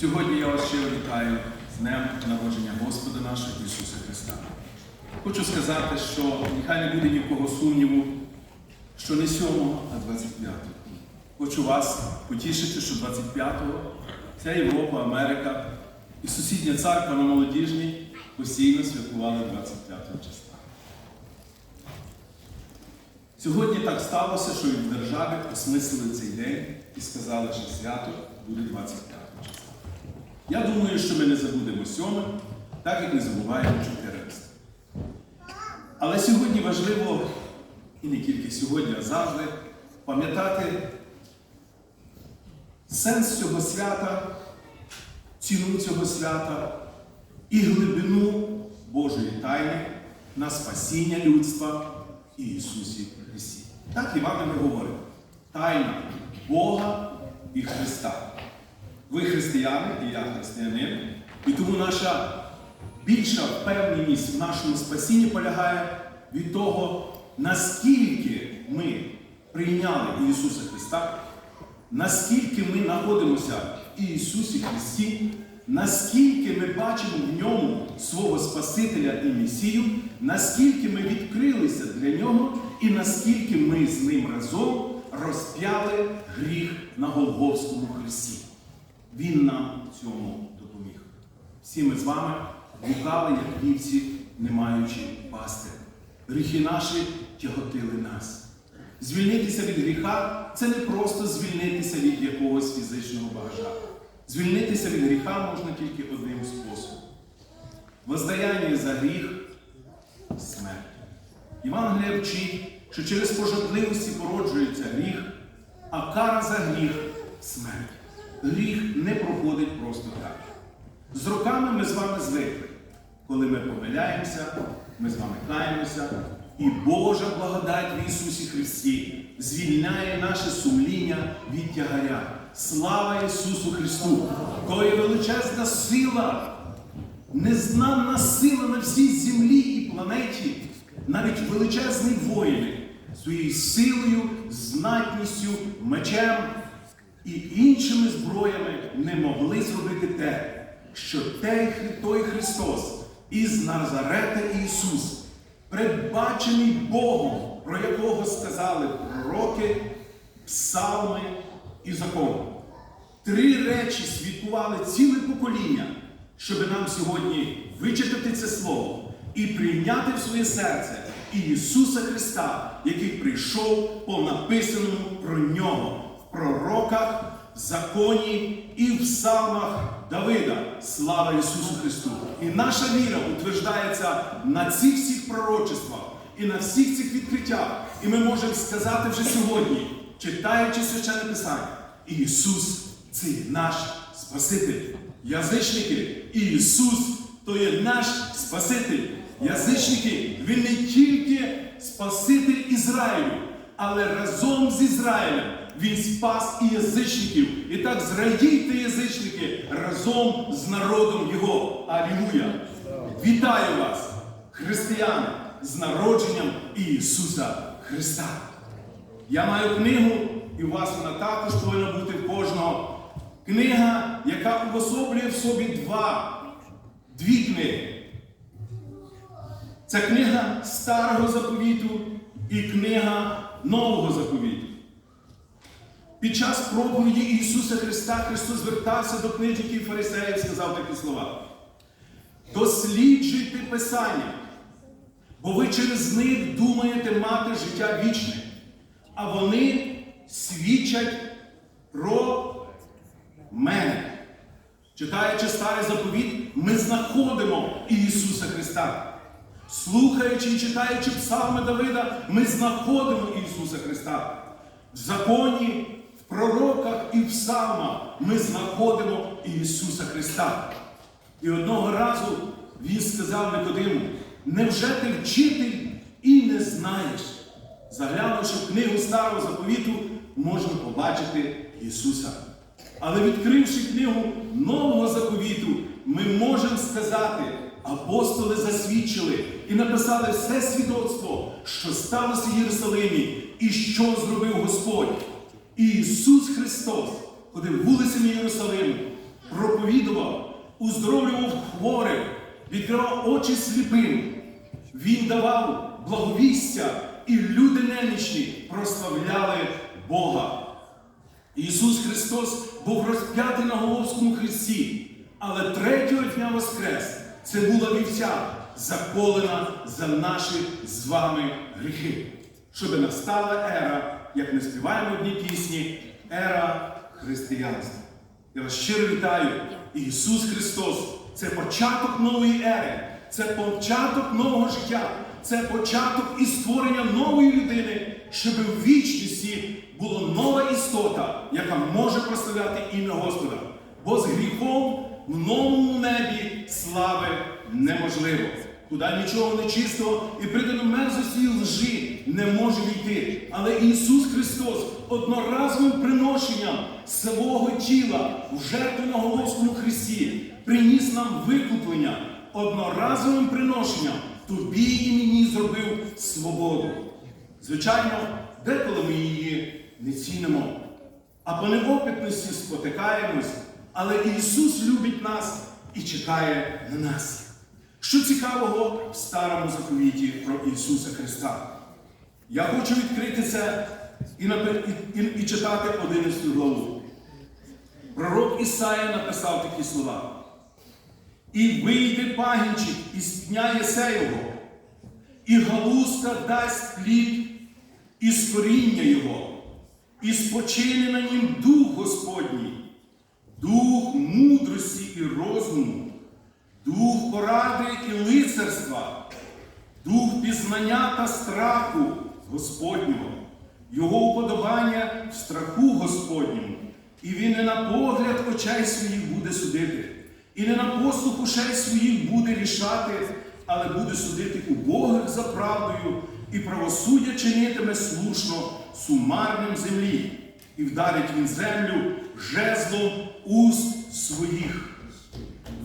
Сьогодні я вас щиро вітаю з днем народження Господа нашого Ісуса Христа. Хочу сказати, що нехай не буде ні в кого сумніву, що не 7, а 25. Хочу вас потішити, що 25-го вся Європа, Америка і сусідня церква на молодіжній постійно святкували 25 числа. Сьогодні так сталося, що і в державі осмислили цей день і сказали, що свято буде 25 числа. Я думаю, що ми не забудемо сьоме, так як не забуваємо 14. Але сьогодні важливо, і не тільки сьогодні, а завжди, пам'ятати сенс цього свята, ціну цього свята і глибину Божої тайни на спасіння людства і Ісусі Христі. Так Іван і говорить. Тайна Бога і Христа. Ви християни, і я християнин, і тому наша більша впевненість в нашому спасінні полягає від того, наскільки ми прийняли Ісуса Христа, наскільки ми знаходимося в Ісусі Христі, наскільки ми бачимо в ньому свого Спасителя і Месію, наскільки ми відкрилися для нього, і наскільки ми з ним разом розп'яли гріх на Голгофському Христі. Він нам в цьому допоміг. Всі ми з вами блукали, як вівці, не маючи пастиря. Гріхи наші тяготили нас. Звільнитися від гріха це не просто звільнитися від якогось фізичного багажа. Звільнитися від гріха можна тільки одним способом. Воздаяння за гріх смерть. Євангелія вчить, що через пожадливості породжується гріх, а кара за гріх смерть. Гріх не проходить просто так. З роками ми з вами звикли. Коли ми помиляємося, ми з вами каємося, і Божа благодать в Ісусі Христі звільняє наше сумління від тягаря. Слава Ісусу Христу! Є величезна сила, незнана сила на всій землі і планеті, навіть величезний воїн своєю силою, знатністю, мечем і іншими зброями не могли зробити те, що той, Христос із Назарета Ісус, передбачений Богом, про якого сказали пророки, псалми і закон. Три речі свідкували ціле покоління, щоб нам сьогодні вичитати це слово і прийняти в своє серце Ісуса Христа, який прийшов по написаному про нього пророках, законі і в псалмах Давида. Слава Ісусу Христу! І наша віра утверждається на цих всіх пророчествах і на всіх цих відкриттях. І ми можемо сказати вже сьогодні, читаючи священне Писання, Ісус це наш Спаситель. Язичники, Ісус то є наш Спаситель. Язичники, Він не тільки Спаситель Ізраїлю, але разом з Ізраїлем Він спас і язичників. І так зрадійте язичники разом з народом Його. Алілуя! Вітаю вас, християни, з народженням Ісуса Христа! Я маю книгу, і у вас вона також повинна бути в кожного. Книга, яка уособлює в собі два, дві книги. Це книга Старого заповіту і книга Нового заповіту. Під час проповіді Ісуса Христа Христос звертався до книжників фарисеїв і сказав такі слова. Досліджуйте Писання, бо ви через них думаєте мати життя вічне, а вони свідчать про мене. Читаючи старий заповіт, ми знаходимо Ісуса Христа. Слухаючи і читаючи псалми Давида, ми знаходимо Ісуса Христа. В законі, пророках і псалмах ми знаходимо Ісуса Христа. І одного разу Він сказав Никодиму, невже ти вчитель і не знаєш? Заглянувши в книгу Старого заповіту, можна побачити Ісуса. Але відкривши книгу Нового заповіту, ми можемо сказати, апостоли засвідчили і написали все свідоцтво, що сталося в Єрусалимі і що зробив Господь. І Ісус Христос, ходив вулицями Єрусалиму, проповідував, уздоровлював хворих, відкривав очі сліпим. Він давав благовістя, і люди немічні прославляли Бога. Ісус Христос був розп'ятий на Головському хресті, але третього дня Воскрес це була вівця, заколена за наші з вами гріхи, щоб настала ера, як ми співаємо в одній пісні, ера християнства. Я вас щиро вітаю. Ісус Христос це початок нової ери, це початок нового життя, це початок і створення нової людини, щоб в вічності була нова істота, яка може прославляти ім'я Господа. Бо з гріхом в новому небі слави неможливо. Туди нічого нечистого і придано мерзості і лжи не може війти. Але Ісус Христос одноразовим приношенням свого тіла в жертву на Головському Христі приніс нам викуплення одноразовим приношенням тобі і мені зробив свободу. Звичайно, деколи ми її не цінимо, а по неопитності спотикаємось, але Ісус любить нас і чекає на нас. Що цікавого в старому заповіті про Ісуса Христа? Я хочу відкрити це і, і, і, і читати 11 главу. Пророк Ісая написав такі слова. І вийде пагінчик із пня Єсеєвого, і галузка дасть плід із коріння його, і спочине на нім дух Господній, дух мудрості і розуму, дух поради і лицарства, дух пізнання та страху Господнього, його уподобання в страху Господньому, і він не на погляд очей своїх буде судити, і не на послух ушей своїх буде рішати, але буде судити убогих за правдою, і правосуддя чинитиме слушно сумарним землі, і вдарить він землю жезлом уст своїх.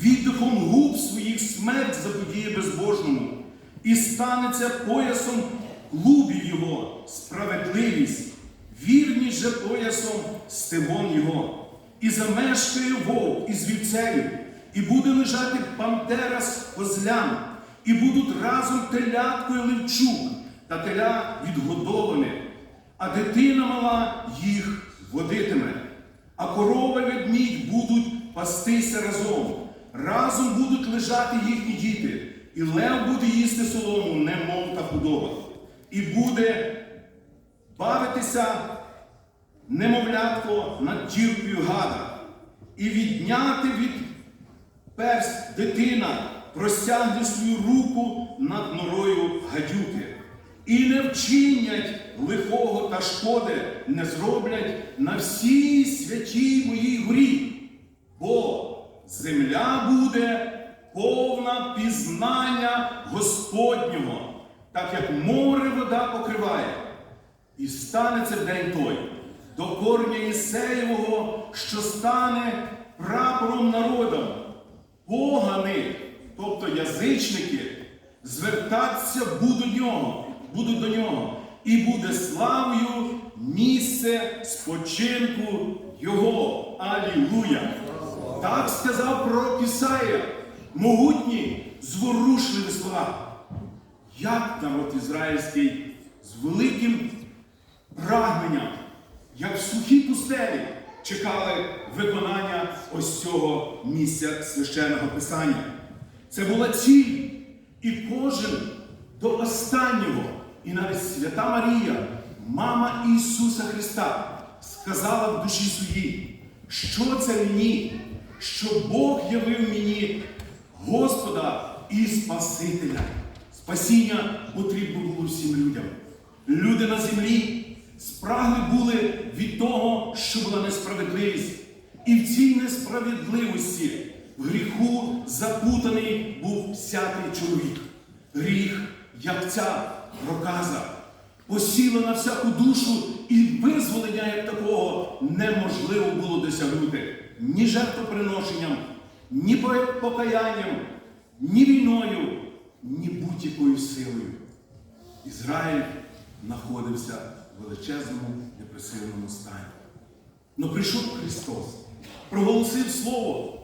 Віддихом губ своїх смерть заподіє безбожному, і станеться поясом клубів його справедливість, вірність же поясом стегон його, і замешкає вовк із вівцею, і буде лежати пантера з козлям, і будуть разом телятко і левчук, та теля відгодоване, а дитина мала їх водитиме. А корова ведмідь будуть пастися разом. Разом будуть лежати їхні діти, і лев буде їсти солому, немов та худоба. І буде бавитися немовлятко над діркою гада, і відняти від перст дитина простягне свою руку над норою гадюки. І не вчинять лихого та шкоди, не зроблять на всій святій моїй горі, бо земля буде повна пізнання Господнього, так як море вода покриває. І станеться в день той до корня Ісеєвого, що стане прапором народом. Погани, тобто язичники, звертатися будуть до нього, будуть до нього, і буде славою місце спочинку Його. Алілуя! Так сказав пророк Ісая, могутні, зворушливі слова. Як народ ізраїльський з великим прагненням, як в сухій пустелі, чекали виконання ось цього місця священного Писання. Це була ціль, і кожен до останнього, і навіть свята Марія, мама Ісуса Христа, сказала в душі своїй, що це мені, що Бог явив мені Господа і Спасителя. Спасіння потрібно було всім людям. Люди на землі спрагли були від того, що була несправедливість. І в цій несправедливості, в гріху запутаний був всякий чоловік. Гріх, як ця проказа, посіла на всяку душу, і визволення як такого неможливо було досягнути ні жертвоприношенням, ні покаянням, ні війною, ні будь-якою силою. Ізраїль знаходився в величезному депресивному стані. Но прийшов Христос, проголосив Слово,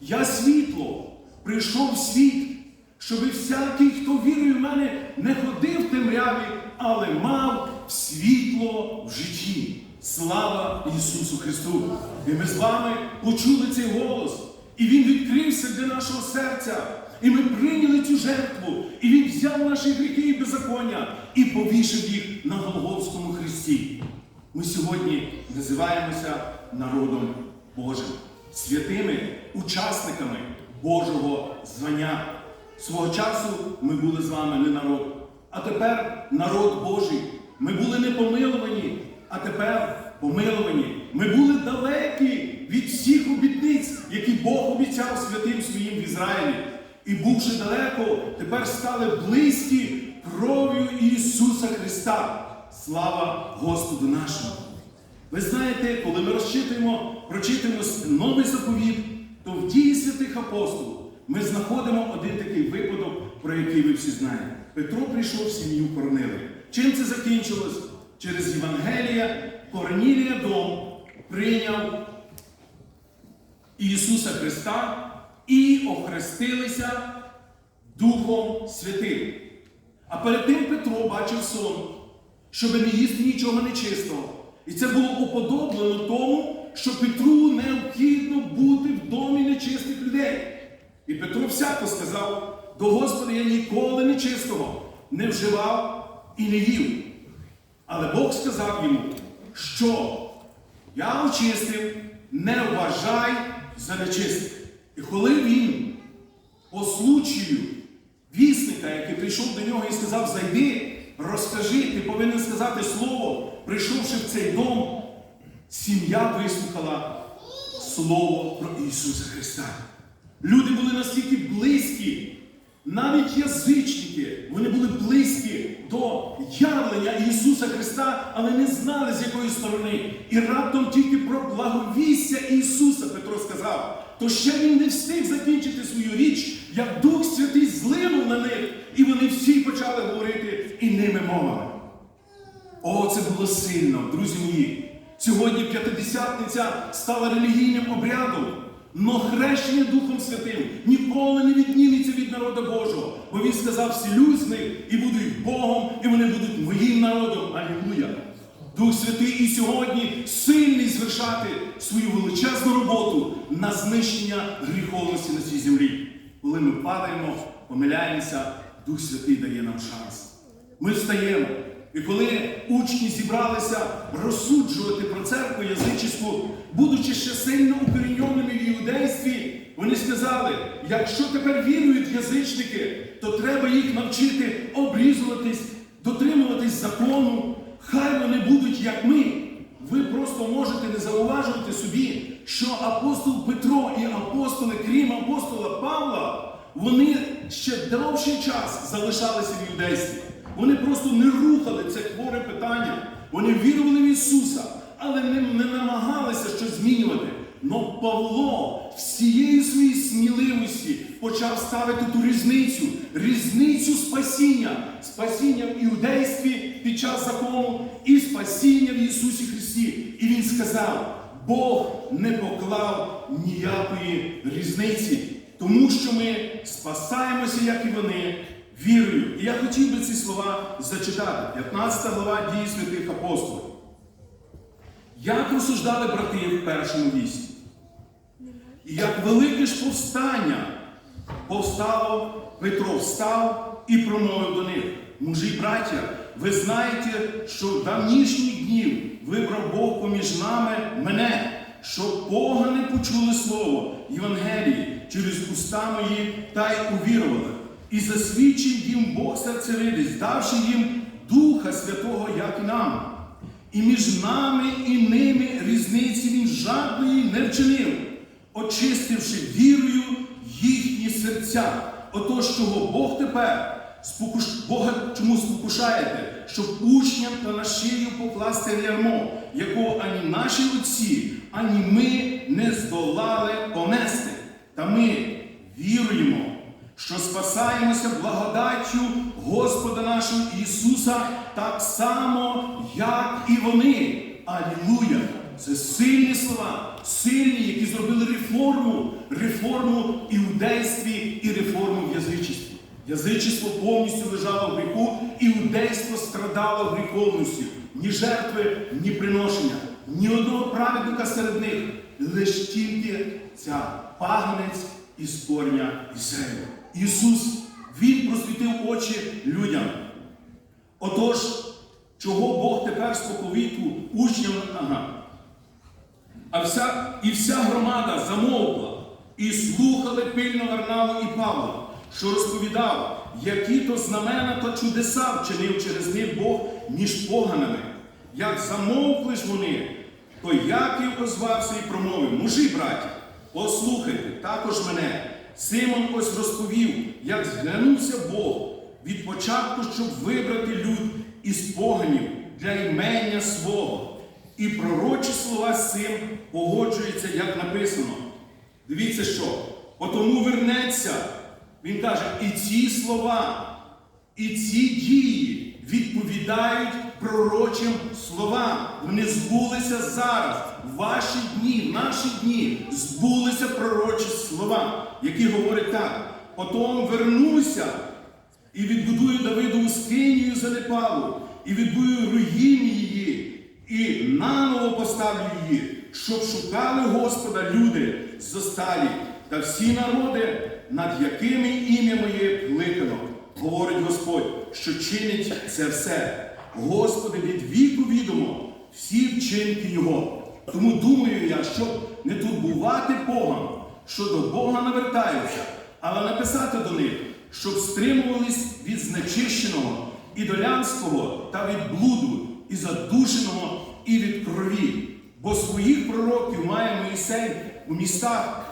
Я світло, прийшов в світ, щоби всякий, хто вірує в мене, не ходив в темряві, але мав світло в житті. Слава Ісусу Христу! І ми з вами почули цей голос, і Він відкрився для нашого серця. І ми прийняли цю жертву, і Він взяв наші гріхи і беззаконня і повішив їх на Голговському Христі. Ми сьогодні називаємося народом Божим, святими учасниками Божого звання. Свого часу ми були з вами не народ, а тепер народ Божий. Ми були не помилувані, а тепер помилувані. Ми були далекі від всіх обітниць, які Бог обіцяв святим своїм в Ізраїлі. І бувши далеко, тепер стали близькі кров'ю Ісуса Христа. Слава Господу нашому! Ви знаєте, коли ми розчитуємо, прочитуємо новий заповіт, то в дії святих апостолів ми знаходимо один такий випадок, про який ви всі знаєте. Петро прийшов в сім'ю Корнили. Чим це закінчилось? Через Євангелія Корнілія дом прийняв Ісуса Христа і охрестилися Духом Святим. А перед тим Петро бачив сон, щоб не їсти нічого нечистого. І це було уподоблено тому, що Петру необхідно бути в домі нечистих людей. І Петро всяко сказав: до Господа я ніколи нечистого не вживав і не їв. Але Бог сказав йому, що я очистив, не вважай за нечистих. І коли він по случаю вісника, який прийшов до нього і сказав, зайди, розкажи, ти повинен сказати слово, прийшовши в цей дом, сім'я вислухала Слово про Ісуса Христа. Люди були настільки близькі, навіть язичники, вони були близькі до явлення Ісуса Христа, але не знали, з якої сторони. І раптом тільки про благовістя Ісуса Петро сказав, то ще він не встиг закінчити свою річ, як Дух Святий злинув на них, і вони всі почали говорити інними мовами. О, це було сильно, друзі мої. Сьогодні п'ятидесятниця стала релігійним обрядом, но хрещення Духом Святим ніколи не відніметься від народу Божого, бо він сказав, вселюсь з них і буду їх Богом, і вони будуть моїм народом. Алілуя! Дух Святий і сьогодні сильний звершати свою величезну роботу на знищення гріховності на цій землі. Коли ми падаємо, помиляємося, Дух Святий дає нам шанс. Ми встаємо. І коли учні зібралися розсуджувати про церкву язичську, будучи ще сильно укоріненими в іудействі, вони сказали, якщо тепер вірують язичники, то треба їх навчити обрізуватись, дотримуватись закону. Хай вони будуть як ми. Ви просто можете не зауважувати собі, що апостол Петро і апостоли, крім апостола Павла, вони ще довший час залишалися в юдействі. Вони просто не рухали це хворе питання. Вони вірували в Ісуса, але не, не намагалися щось змінювати. Но Павло всієї своєї сміливості почав ставити ту різницю, різницю спасіння, спасіння в іудействі під час закону і спасіння в Ісусі Христі. І Він сказав: Бог не поклав ніякої різниці, тому що ми спасаємося, як і вони, вірою. І я хотів би ці слова зачитати. 15 глава дії святих апостолів. Як розсуждали брати в першому вісі? І як велике ж повстання повстало, Петро встав і промовив до них. Мужі браття, ви знаєте, що в давнішніх днів вибрав Бог поміж нами мене, щоб Бога не почули слово Євангелії через уста мої та й увірували. І засвідчив їм Бог серцевидись, давши їм Духа Святого, як і нам. І між нами і ними різниці він жадної не вчинив, очистивши вірою їхні серця. Отож, чого Бог тепер спокуш... Бога чому спокушаєте, щоб учням та на шию покласти ярмо, якого ані наші отці, ані ми не здолали понести. Та ми віруємо, що спасаємося благодаттю Господа нашого Ісуса так само, як і вони. Алілуя! Це сильні слова, сильні, які зробили реформу, реформу в іудействі і реформу в язичестві. Язичество повністю лежало в гріху, іудейство страдало в гріховності. Ні жертви, ні приношення, ні одного праведника серед них. Лише тільки ця пагнець із корня Ізраїлю. Ісус, Він просвітив очі людям. Отож, чого Бог тепер сповіту учням ага. А вся, і вся громада замовкла і слухали пильно Варнаву і Павла, що розповідав, які то знамена та чудеса вчинив через них Бог між поганими. Як замовкли ж вони, то Яків озвався і промовив, мужі, браті, послухайте також мене. Симон ось розповів, як зглянувся Бог від початку, щоб вибрати люд із поганів для імення свого. І пророчі слова з цим погоджуються, як написано. Дивіться що. Потому вернеться. Він каже, і ці слова, і ці дії відповідають пророчим словам. Вони збулися зараз, в ваші дні, в наші дні збулися пророчі слова, які говорять так. Потім вернуся і відбудую Давидову скинію занепалу, і відбудую руїни її, і наново поставлю її, щоб шукали Господа люди зосталі та всі народи, над якими ім'я моє кликано, говорить Господь, що чинить це все. Господи, від віку відомо всі вчинки Його. Тому думаю я, щоб не турбувати Бога, що до Бога навертаються, але написати до них, щоб стримувались від знечищеного, ідолянського та від блуду, і задушеного, і від крові. Бо своїх пророків має Моїсей у містах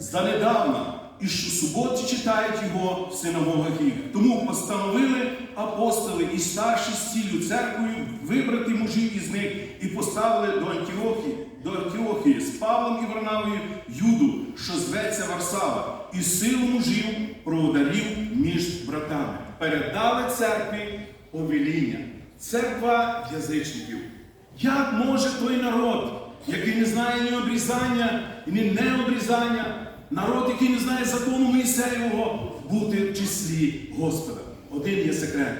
занедавна, і щосуботи читають його в синагогах їх. Тому постановили апостоли і старші з цілю церквою вибрати мужів із них і поставили до Антіохії, до Антіохії з Павлом і Варнавою Юду, що зветься Варсава, і силу мужів проводарів між братами. Передали церкві повеління. Церква язичників. Як може той народ, який не знає ні обрізання, ні необрізання, народ, який не знає закону Моїсеєвого, бути в числі Господа? Один є секрет.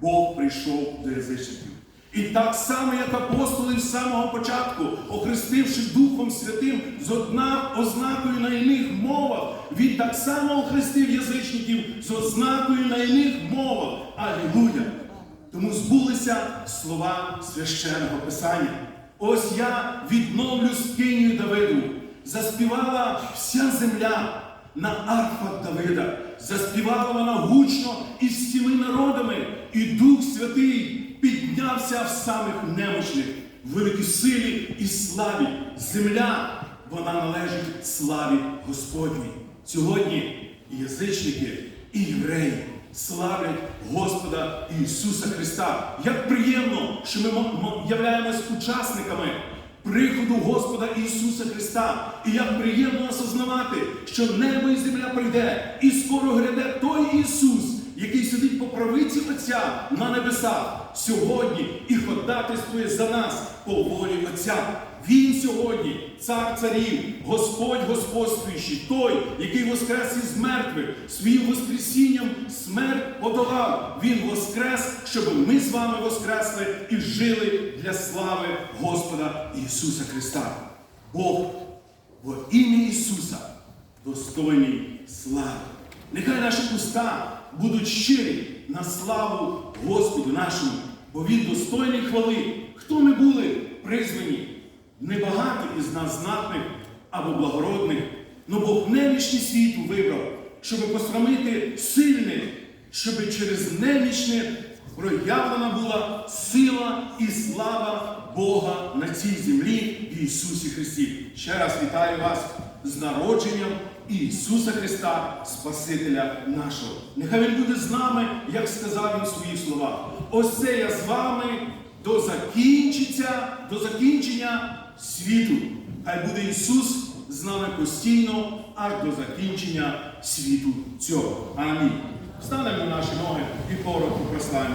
Бог прийшов до язичників. І так само, як апостоли з самого початку, охрестивши Духом Святим з одна ознакою на іних мовах, він так само охрестив язичників з ознакою на іних мовах. Алілуя! Тому збулися слова священного Писання. Ось я відновлю скинію Давиду. Заспівала вся земля на арфах Давида. Заспівала вона гучно із всіми народами, і Дух Святий піднявся в самих немощних, в великій силі і славі. Земля, вона належить славі Господній. Сьогодні язичники, і євреї славлять Господа Ісуса Христа. Як приємно, що ми мо- мо- являємось учасниками приходу Господа Ісуса Христа. І як приємно осознавати, що небо і земля прийде, і скоро гряде той Ісус, який сидить по правиці Отця на небесах сьогодні і ходатайствує за нас по волі Отця. Він сьогодні, цар царів, Господь господствуючий, той, який воскрес із мертвих, своїм воскресінням смерть подолав. Він воскрес, щоб ми з вами воскресли і жили для слави Господа Ісуса Христа. Бог во ім'я Ісуса достойний слави. Нехай наші уста будуть щирі на славу Господу нашому, бо Він достойний хвали. Хто ми були призвані? Небагато із нас знатних або благородних, но Бог немічний світу вибрав, щоб посрамити сильних, щоб через немічне проявлена була сила і слава Бога на цій землі в Ісусі Христі. Ще раз вітаю вас з народженням Ісуса Христа, Спасителя нашого. Нехай Він буде з нами, як сказав він в своїх словах. Ось це я з вами до закінчиться, до закінчення світу. Хай буде Ісус з нами постійно аж до закінчення світу цього. Амінь. Станемо на наші ноги і коротко прославимо.